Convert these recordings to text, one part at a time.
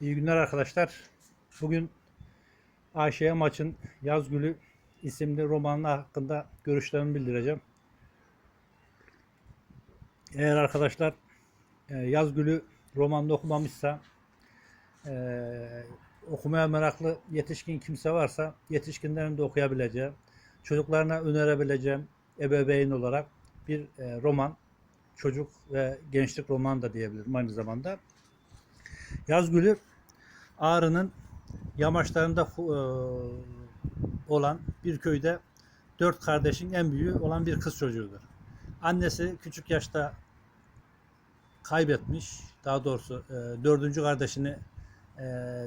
İyi günler arkadaşlar. Bugün Ayşe Maç'ın Yaz Gülü isimli romanı hakkında görüşlerimi bildireceğim. Eğer arkadaşlar e, Yaz Gülü romanını okumamışsa e, okumaya meraklı yetişkin kimse varsa yetişkinlerin de okuyabileceği, çocuklarına önerebileceğim ebeveyn olarak bir e, roman, çocuk ve gençlik roman da diyebilirim aynı zamanda. Yaz Gülü Ağrı'nın yamaçlarında e, olan bir köyde dört kardeşin en büyüğü olan bir kız çocuğudur. Annesi küçük yaşta kaybetmiş. Daha doğrusu e, dördüncü kardeşini e,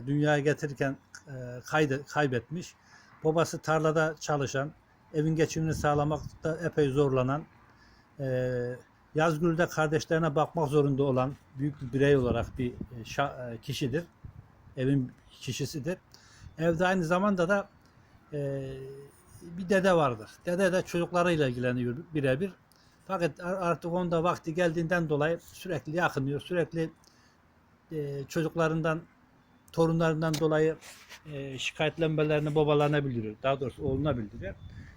dünyaya getirirken kaybetmiş. Babası tarlada çalışan, evin geçimini sağlamakta epey zorlanan, Yazgül'de kardeşlerine bakmak zorunda olan büyük bir birey olarak bir e, e, kişidir. Evin kişisidir. Evde aynı zamanda da e, bir dede vardır. Dede de çocuklarıyla ilgileniyor birebir. Fakat ar- artık onda vakti geldiğinden dolayı sürekli yakınıyor. Sürekli e, çocuklarından, torunlarından dolayı e, şikayetlenmelerini babalarına bildiriyor. Daha doğrusu oğluna bildiriyor.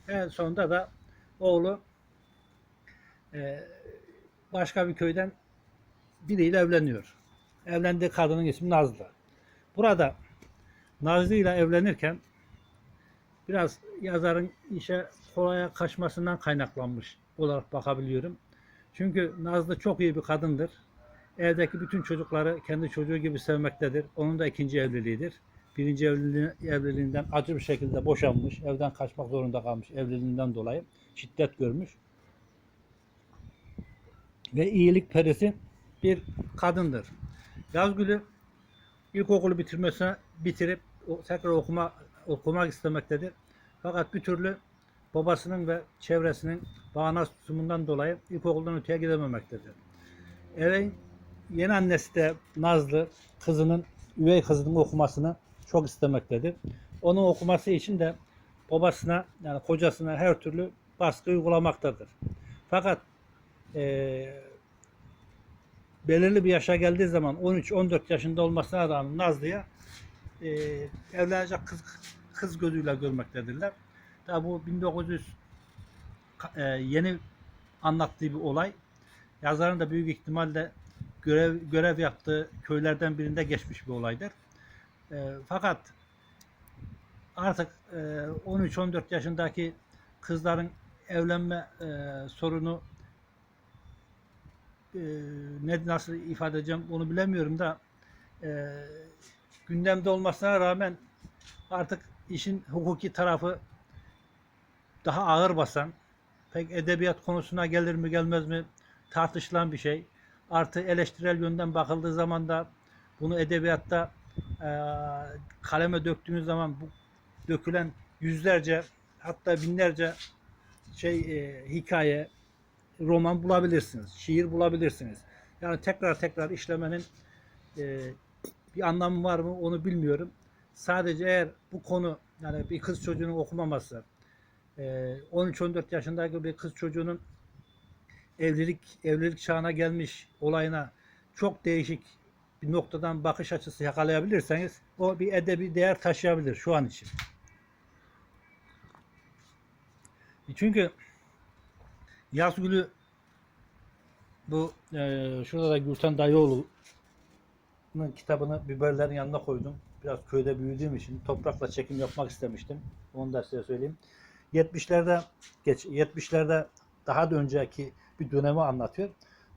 En sonunda da oğlu e, başka bir köyden biriyle evleniyor. Evlendiği kadının ismi Nazlı. Burada Nazlı ile evlenirken biraz yazarın işe kolaya kaçmasından kaynaklanmış olarak bakabiliyorum. Çünkü Nazlı çok iyi bir kadındır. Evdeki bütün çocukları kendi çocuğu gibi sevmektedir. Onun da ikinci evliliğidir. Birinci evliliği, evliliğinden acı bir şekilde boşanmış. Evden kaçmak zorunda kalmış evliliğinden dolayı. Şiddet görmüş ve iyilik perisi bir kadındır. Yazgül'ü ilkokulu bitirmesine bitirip tekrar okuma okumak istemektedir. Fakat bir türlü babasının ve çevresinin bağnaz tutumundan dolayı ilkokuldan öteye gidememektedir. Evin yeni annesi de Nazlı kızının üvey kızının okumasını çok istemektedir. Onun okuması için de babasına yani kocasına her türlü baskı uygulamaktadır. Fakat eee, belirli bir yaşa geldiği zaman 13-14 yaşında olmasına rağmen Nazlı'ya eee evlenecek kız kız gözüyle görmektedirler. Tabi bu 1900 ka- eee, yeni anlattığı bir olay. Yazarın da büyük ihtimalle görev görev yaptığı köylerden birinde geçmiş bir olaydır. Eee, fakat artık eee, 13-14 yaşındaki kızların evlenme eee, sorunu e, ne nasıl ifade edeceğim onu bilemiyorum da e, gündemde olmasına rağmen artık işin hukuki tarafı daha ağır basan pek edebiyat konusuna gelir mi gelmez mi tartışılan bir şey. Artı eleştirel yönden bakıldığı zaman da bunu edebiyatta e, kaleme döktüğünüz zaman bu dökülen yüzlerce hatta binlerce şey e, hikaye roman bulabilirsiniz, şiir bulabilirsiniz. Yani tekrar tekrar işlemenin e, bir anlamı var mı onu bilmiyorum. Sadece eğer bu konu yani bir kız çocuğunun okumaması, e, 13-14 yaşındaki bir kız çocuğunun evlilik evlilik çağına gelmiş olayına çok değişik bir noktadan bakış açısı yakalayabilirseniz o bir edebi değer taşıyabilir şu an için. Çünkü Yazgül'ü bu e, şurada da Gülten Dayıoğlu'nun kitabını biberlerin yanına koydum. Biraz köyde büyüdüğüm için toprakla çekim yapmak istemiştim. Onu da size söyleyeyim. 70'lerde geç 70'lerde daha da önceki bir dönemi anlatıyor.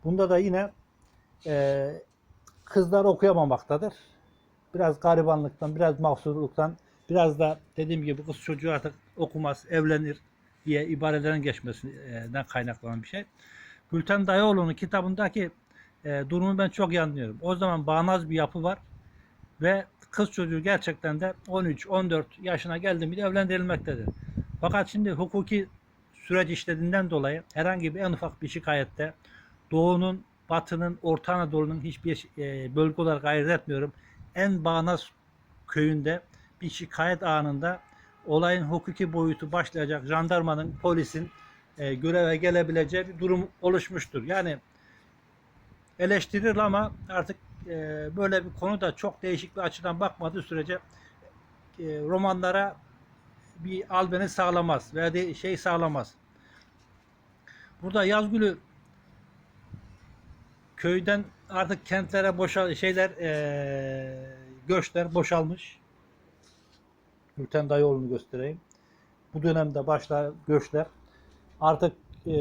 Bunda da yine e, kızlar okuyamamaktadır. Biraz garibanlıktan, biraz mahsurluktan, biraz da dediğim gibi kız çocuğu artık okumaz, evlenir diye ibarelerin geçmesinden kaynaklanan bir şey. Gülten Dayıoğlu'nun kitabındaki e, durumu ben çok iyi anlıyorum. O zaman bağnaz bir yapı var ve kız çocuğu gerçekten de 13-14 yaşına geldi mi evlendirilmektedir. Fakat şimdi hukuki süreç işlediğinden dolayı herhangi bir en ufak bir şikayette Doğu'nun, Batı'nın, Orta Anadolu'nun hiçbir e, bölge olarak ayırt etmiyorum. En bağnaz köyünde bir şikayet anında olayın hukuki boyutu başlayacak jandarmanın, polisin e, göreve gelebileceği bir durum oluşmuştur. Yani eleştirir ama artık e, böyle bir konu da çok değişik bir açıdan bakmadığı sürece e, romanlara bir albeni sağlamaz veya de şey sağlamaz. Burada Yazgül'ü köyden artık kentlere boşal şeyler e, göçler boşalmış. Gülten Dayıoğlu'nu göstereyim. Bu dönemde başlar göçler. Artık e,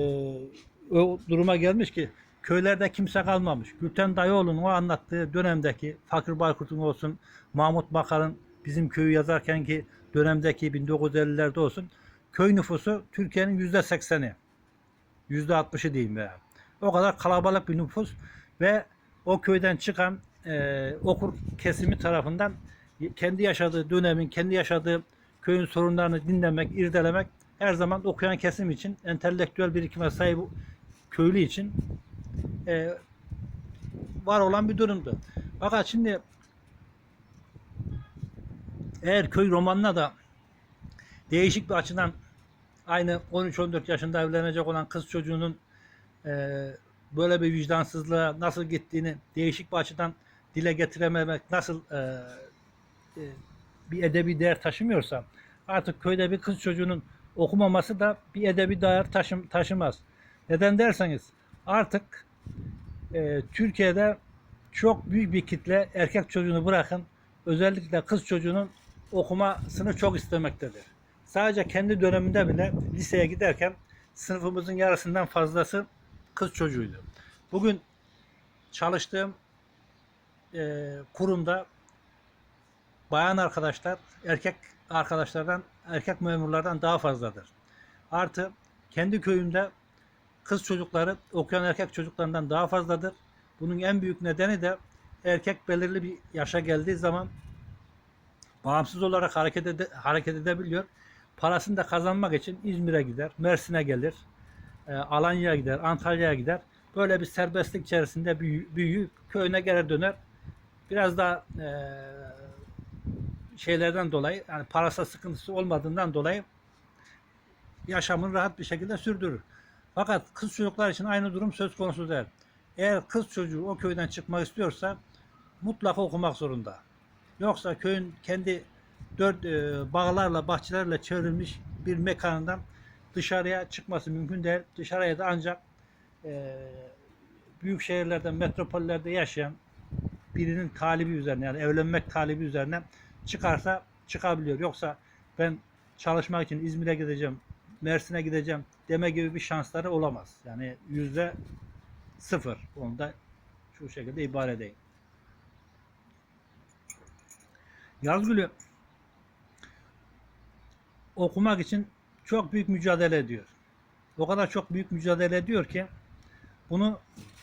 o duruma gelmiş ki köylerde kimse kalmamış. Gülten Dayıoğlu'nun o anlattığı dönemdeki Fakir Baykurt'un olsun, Mahmut Bakar'ın bizim köyü yazarken ki dönemdeki 1950'lerde olsun köy nüfusu Türkiye'nin yüzde sekseni. Yüzde altmışı diyeyim veya. O kadar kalabalık bir nüfus ve o köyden çıkan e, okur kesimi tarafından kendi yaşadığı dönemin, kendi yaşadığı köyün sorunlarını dinlemek, irdelemek her zaman okuyan kesim için, entelektüel birikime sahip köylü için e, var olan bir durumdu. Fakat şimdi eğer köy romanına da değişik bir açıdan aynı 13-14 yaşında evlenecek olan kız çocuğunun e, böyle bir vicdansızlığa nasıl gittiğini değişik bir açıdan dile getirememek nasıl e, bir edebi değer taşımıyorsa artık köyde bir kız çocuğunun okumaması da bir edebi değer taşım, taşımaz. Neden derseniz artık e, Türkiye'de çok büyük bir kitle erkek çocuğunu bırakın özellikle kız çocuğunun okumasını çok istemektedir. Sadece kendi döneminde bile liseye giderken sınıfımızın yarısından fazlası kız çocuğuydu. Bugün çalıştığım e, kurumda bayan arkadaşlar erkek arkadaşlardan erkek memurlardan daha fazladır. Artı kendi köyümde kız çocukları okuyan erkek çocuklarından daha fazladır. Bunun en büyük nedeni de erkek belirli bir yaşa geldiği zaman bağımsız olarak hareket, ede, hareket edebiliyor. Parasını da kazanmak için İzmir'e gider, Mersin'e gelir, e, Alanya'ya gider, Antalya'ya gider. Böyle bir serbestlik içerisinde büyü, büyüyüp köyüne geri döner. Biraz daha e, şeylerden dolayı yani parasal sıkıntısı olmadığından dolayı yaşamını rahat bir şekilde sürdürür. Fakat kız çocuklar için aynı durum söz konusu değil. Eğer kız çocuğu o köyden çıkmak istiyorsa mutlaka okumak zorunda. Yoksa köyün kendi dört e, bağlarla, bahçelerle çevrilmiş bir mekanından dışarıya çıkması mümkün değil. Dışarıya da ancak e, büyük şehirlerde, metropollerde yaşayan birinin talibi üzerine yani evlenmek talibi üzerine çıkarsa çıkabiliyor. Yoksa ben çalışmak için İzmir'e gideceğim, Mersin'e gideceğim deme gibi bir şansları olamaz. Yani yüzde sıfır. Onu da şu şekilde ibare edeyim. Yazgül'ü okumak için çok büyük mücadele ediyor. O kadar çok büyük mücadele ediyor ki bunu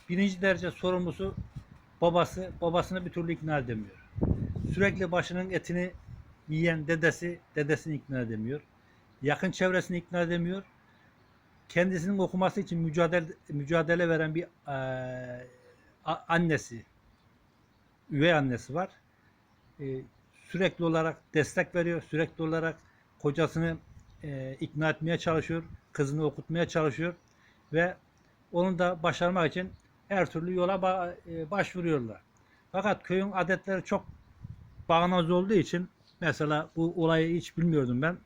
birinci derece sorumlusu babası, babasını bir türlü ikna edemiyor. Sürekli başının etini yiyen dedesi, dedesini ikna edemiyor. Yakın çevresini ikna edemiyor. Kendisinin okuması için mücadele mücadele veren bir a- annesi, üvey annesi var. Eee, sürekli olarak destek veriyor. Sürekli olarak kocasını eee, ikna etmeye çalışıyor. Kızını okutmaya çalışıyor. Ve onu da başarmak için her türlü yola e, başvuruyorlar. Fakat köyün adetleri çok bağnaz olduğu için mesela bu olayı hiç bilmiyordum ben.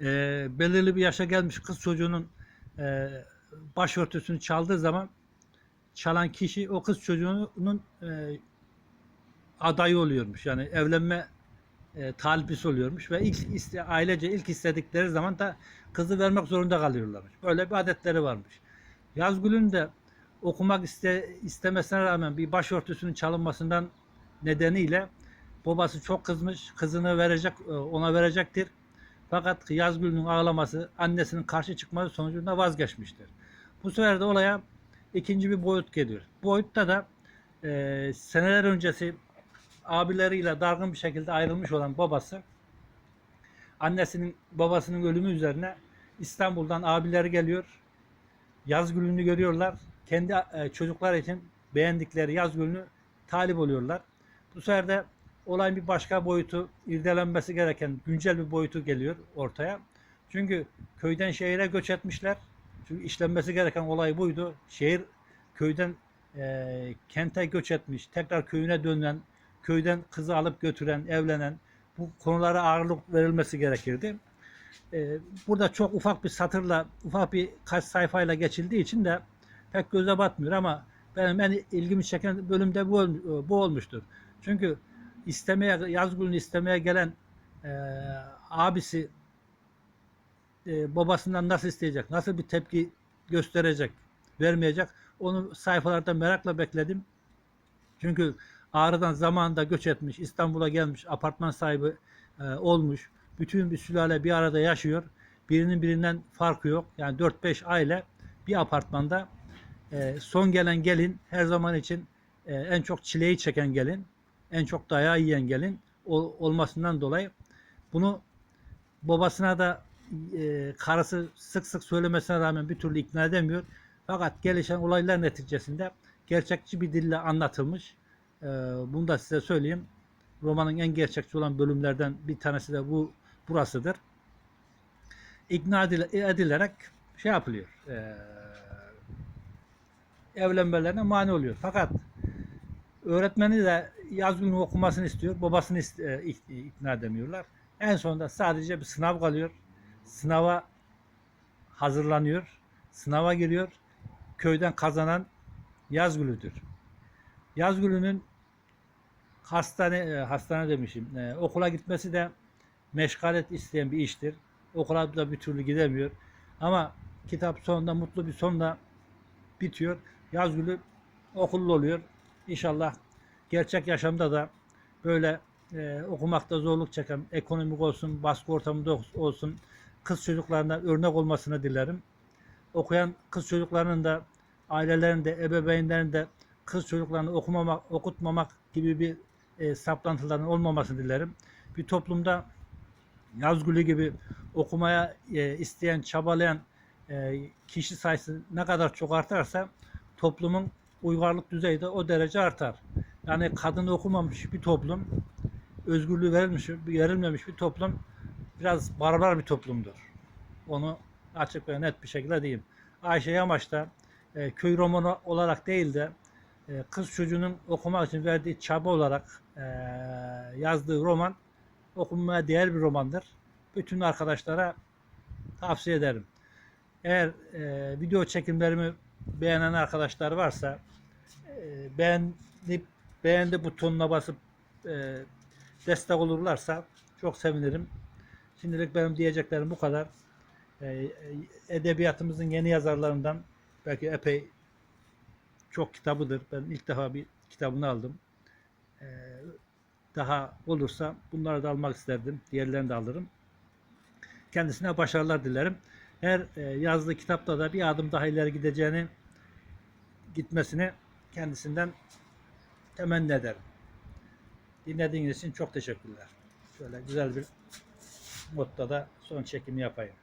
Ee, belirli bir yaşa gelmiş kız çocuğunun e, başörtüsünü çaldığı zaman çalan kişi o kız çocuğunun e, adayı oluyormuş. Yani evlenme e, talipisi oluyormuş ve ilk iste, ailece ilk istedikleri zaman da kızı vermek zorunda kalıyorlarmış. Böyle bir adetleri varmış. Yazgül'ün de okumak iste, istemesine rağmen bir başörtüsünün çalınmasından nedeniyle babası çok kızmış. Kızını verecek e, ona verecektir. Fakat Yazgül'ün ağlaması annesinin karşı çıkması sonucunda vazgeçmiştir. Bu sefer de olaya ikinci bir boyut geliyor. Boyutta da e, seneler öncesi abileriyle dargın bir şekilde ayrılmış olan babası annesinin babasının ölümü üzerine İstanbul'dan abileri geliyor. Yazgül'ünü görüyorlar. Kendi e, çocuklar için beğendikleri Yazgül'ünü talip oluyorlar. Bu sefer de olayın bir başka boyutu, irdelenmesi gereken güncel bir boyutu geliyor ortaya. Çünkü köyden şehire göç etmişler. Çünkü işlenmesi gereken olay buydu. Şehir köyden e, kente göç etmiş, tekrar köyüne dönen, köyden kızı alıp götüren, evlenen bu konulara ağırlık verilmesi gerekirdi. E, burada çok ufak bir satırla, ufak bir kaç sayfayla geçildiği için de pek göze batmıyor ama benim en ilgimi çeken bölümde bu, bu olmuştur. Çünkü istemeye, Yazgül'ün istemeye gelen e, abisi e, babasından nasıl isteyecek, nasıl bir tepki gösterecek, vermeyecek. Onu sayfalarda merakla bekledim. Çünkü Ağrı'dan zamanında göç etmiş, İstanbul'a gelmiş, apartman sahibi e, olmuş. Bütün bir sülale bir arada yaşıyor. Birinin birinden farkı yok. Yani 4-5 aile bir apartmanda e, son gelen gelin her zaman için e, en çok çileyi çeken gelin, en çok dayağı yiyen gelin ol- olmasından dolayı bunu babasına da e, karısı sık sık söylemesine rağmen bir türlü ikna edemiyor. Fakat gelişen olaylar neticesinde gerçekçi bir dille anlatılmış. E, bunu da size söyleyeyim. Romanın en gerçekçi olan bölümlerden bir tanesi de bu burasıdır. İkna edile- edilerek şey yapılıyor. E, evlenmelerine mani oluyor. Fakat öğretmeni de yaz günü okumasını istiyor. Babasını e, ik- ikna edemiyorlar. En sonunda sadece bir sınav kalıyor. Sınava hazırlanıyor. Sınava giriyor. Köyden kazanan Yazgül'üdür. Yazgül'ünün hastane e, hastane demişim. e, okula gitmesi de meşgalet isteyen bir iştir. Okula da bir türlü gidemiyor. Ama kitap sonunda mutlu bir sonla bitiyor. Yazgül'ü okullu oluyor. İnşallah gerçek yaşamda da böyle e, okumakta zorluk çeken, ekonomik olsun, baskı ortamında olsun kız çocuklarına örnek olmasını dilerim. Okuyan kız çocuklarının da ailelerin de ebeveynlerin de kız çocuklarını okumamak, okutmamak gibi bir e, saplantıların olmamasını dilerim. Bir toplumda Yazgülü gibi okumaya e, isteyen, çabalayan e, kişi sayısı ne kadar çok artarsa toplumun uygarlık düzeyi de o derece artar. Yani kadın okumamış bir toplum, özgürlüğü verilmiş, verilmemiş bir toplum biraz barbar bir toplumdur. Onu açık ve net bir şekilde diyeyim. Ayşe Yamaç da e, köy romanı olarak değil de e, kız çocuğunun okumak için verdiği çaba olarak e, yazdığı roman okunmaya değer bir romandır. Bütün arkadaşlara tavsiye ederim. Eğer e, video çekimlerimi beğenen arkadaşlar varsa e, beğenip beğendi butonuna basıp e, destek olurlarsa çok sevinirim. Şimdilik benim diyeceklerim bu kadar. E, e, edebiyatımızın yeni yazarlarından belki epey çok kitabıdır. Ben ilk defa bir kitabını aldım. E, daha olursa bunları da almak isterdim. Diğerlerini de alırım. Kendisine başarılar dilerim. Her e, yazdığı kitapta da bir adım daha ileri gideceğini gitmesini kendisinden temenni ederim. Dinlediğiniz için çok teşekkürler. Şöyle güzel bir modda da son çekimi yapayım.